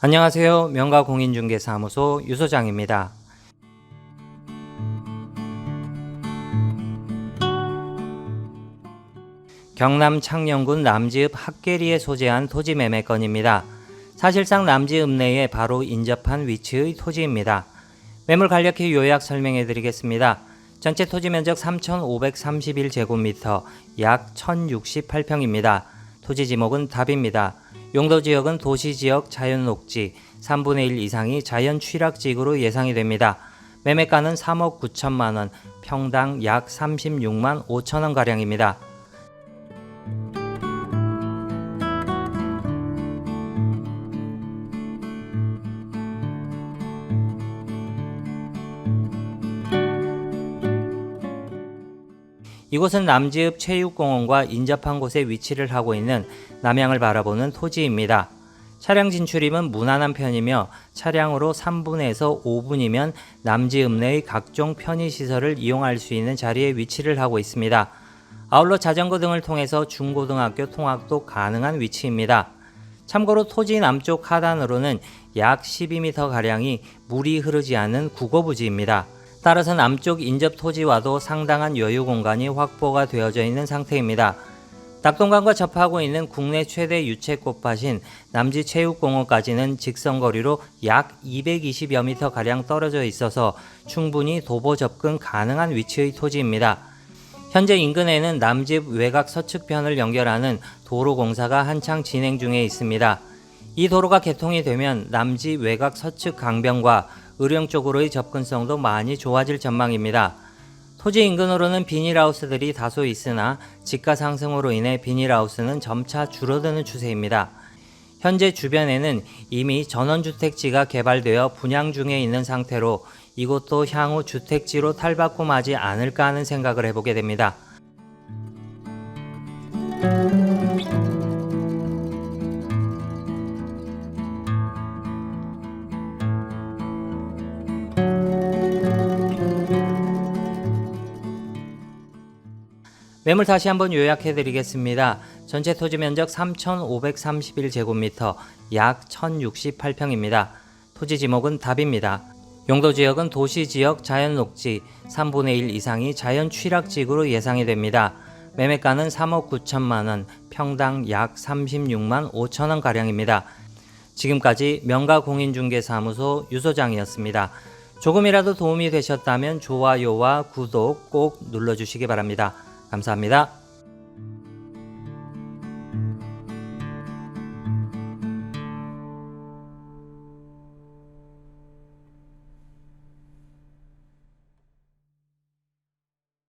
안녕하세요. 명가공인중개사무소 유소장입니다. 경남 창녕군 남지읍 학계리에 소재한 토지 매매 건입니다. 사실상 남지읍 내에 바로 인접한 위치의 토지입니다. 매물 간략히 요약 설명해 드리겠습니다. 전체 토지 면적 3,531제곱미터, 약 1,068평입니다. 토지 지목은 답입니다. 용도 지역은 도시 지역 자연 녹지, 3분의 1 이상이 자연 취락 지구로 예상이 됩니다. 매매가는 3억 9천만 원, 평당 약 36만 5천 원 가량입니다. 이곳은 남지읍 체육공원과 인접한 곳에 위치를 하고 있는 남양을 바라보는 토지입니다. 차량 진출입은 무난한 편이며 차량으로 3분에서 5분이면 남지읍 내의 각종 편의시설을 이용할 수 있는 자리에 위치를 하고 있습니다. 아울러 자전거 등을 통해서 중고등학교 통학도 가능한 위치입니다. 참고로 토지 남쪽 하단으로는 약 12m가량이 물이 흐르지 않는 국어부지입니다. 따라서 남쪽 인접 토지와도 상당한 여유 공간이 확보가 되어져 있는 상태입니다. 낙동강과 접하고 있는 국내 최대 유채꽃밭인 남지체육공원까지는 직선거리로 약 220여 미터 가량 떨어져 있어서 충분히 도보 접근 가능한 위치의 토지입니다. 현재 인근에는 남집 외곽 서측편을 연결하는 도로 공사가 한창 진행 중에 있습니다. 이 도로가 개통이 되면 남지 외곽 서측 강변과 의령 쪽으로의 접근성도 많이 좋아질 전망입니다. 토지 인근으로는 비닐하우스들이 다소 있으나 집가 상승으로 인해 비닐하우스는 점차 줄어드는 추세입니다. 현재 주변에는 이미 전원주택지가 개발되어 분양 중에 있는 상태로 이곳도 향후 주택지로 탈바꿈하지 않을까 하는 생각을 해보게 됩니다. 매물 다시 한번 요약해 드리겠습니다. 전체 토지 면적 3,531제곱미터, 약 1,068평입니다. 토지 지목은 답입니다. 용도 지역은 도시 지역 자연 녹지 3분의 1 이상이 자연 취락 지구로 예상이 됩니다. 매매가는 3억 9천만 원, 평당 약 36만 5천 원 가량입니다. 지금까지 명가 공인중개사무소 유소장이었습니다. 조금이라도 도움이 되셨다면 좋아요와 구독 꼭 눌러주시기 바랍니다. 감사합니다.